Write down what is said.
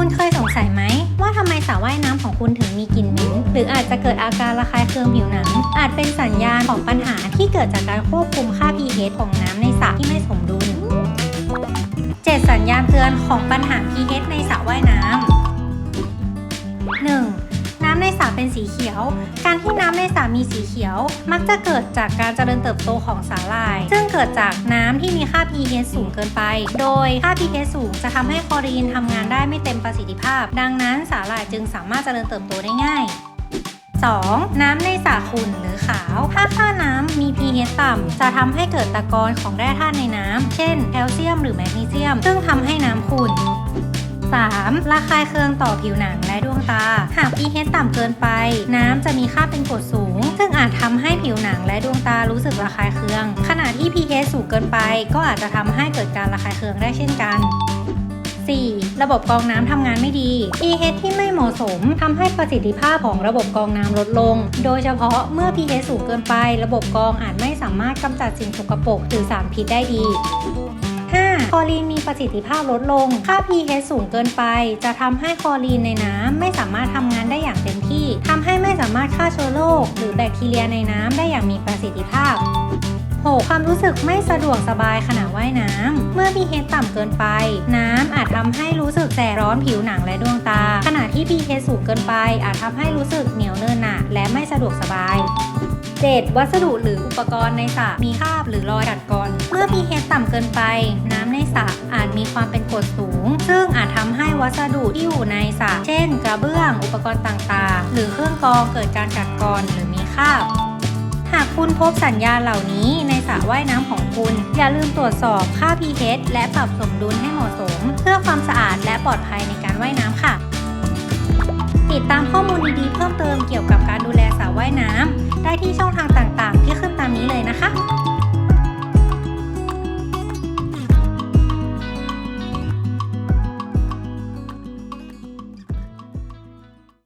คุณเคยสงสัยไหม ว่าทำไมสระว่ายน้ำของคุณถึงมีกลิ่นเหม็นหรืออาจจะเกิดอาการระคายเคืองผิวหนัง อาจเป็นสัญญาณของปัญหาที่เกิดจากการควบคุมค่า pH ของน้ำในสระที่ไม่สมดุล 7 สัญญาณเตือนของปัญหา pH ในสระว่ายน้ำ 1. น้ำในสระเป็นสีเขียว การที่น้ำในสระมีสีเขียว มักจะเกิดจากการเจริญเติบโตของสาหร่าย ซึ่งเกิดจากน้ำที่มีค่า pH สูงเกินไป โดยค่า pH สูงจะทำให้คลอรีนทำงานได้ไม่เต็มประสิทธิภาพ ดังนั้นสาหร่ายจึงสามารถเจริญเติบโตได้ง่าย 2. น้ำในสระขุ่นหรือขาว ถ้าค่าน้ำมี pH ต่ำ จะทำให้เกิดตะกอนของแร่ธาตุในน้ำ เช่น แคลเซียมหรือแมกนีเซียม ซึ่งทำให้น้ำขุ่น 3. ระคายเคืองต่อผิวหนังและดวงตา หาก pH ต่ำเกินไป น้ำจะมีค่าเป็นกรดสูง ซึ่งอาจทำให้ผิวหนังและดวงตารู้สึกระคายเคือง ขณะที่ pH สูงเกินไป ก็อาจจะทำให้เกิดการระคายเคืองได้เช่นกัน 4. ระบบกรองน้ำทำงานไม่ดี pH ที่ไม่เหมาะสมทำให้ประสิทธิภาพของระบบกรองน้ำลดลง โดยเฉพาะเมื่อ pH สูงเกินไป ระบบกรองอาจไม่สามารถกำจัดสิ่งสกปรกหรือสารพิษได้ดี คอรีนมีประสิทธิภาพลดลง ค่า pH สูงเกินไป จะทำให้คอรีนในน้ำไม่สามารถทำงานได้อย่างเต็มที่ทำให้ไม่สามารถฆ่าเชื้อโรคหรือแบคทีเรียในน้ำได้อย่างมีประสิทธิภาพ 6. ความรู้สึกไม่สะดวกสบายขณะว่ายน้ำ เมื่อมีเฮต่ำเกินไป น้ำอาจทำให้รู้สึกแสบร้อนผิวหนังและดวงตา ที่ pH สูงเกินไป อาจทำให้รู้สึกเหนียวเนินหนะและไม่สะดวกสบาย 7. วัสดุหรืออุปกรณ์ในสระมีคราบหรือรอยกัดกร่อนเมื่อ pH ต่ำเกินไป น้ำในสระอาจมีความเป็นกรดสูง ซึ่งอาจทำให้วัสดุที่อยู่ในสระเช่น กระเบื้อง อุปกรณ์ต่างๆ หรือเครื่องกรองเกิดการกัดกร่อนหรือมีคราบหากคุณพบสัญญาณเหล่านี้ในสระว่ายน้ำของคุณ อย่าลืมตรวจสอบค่า pH และปรับสมดุลให้เหมาะสม เพื่อความสะอาดและปลอดภัยในการว่ายน้ำค่ะ ติดตามข้อมูลดีๆเพิ่มเติมเกี่ยวกับการ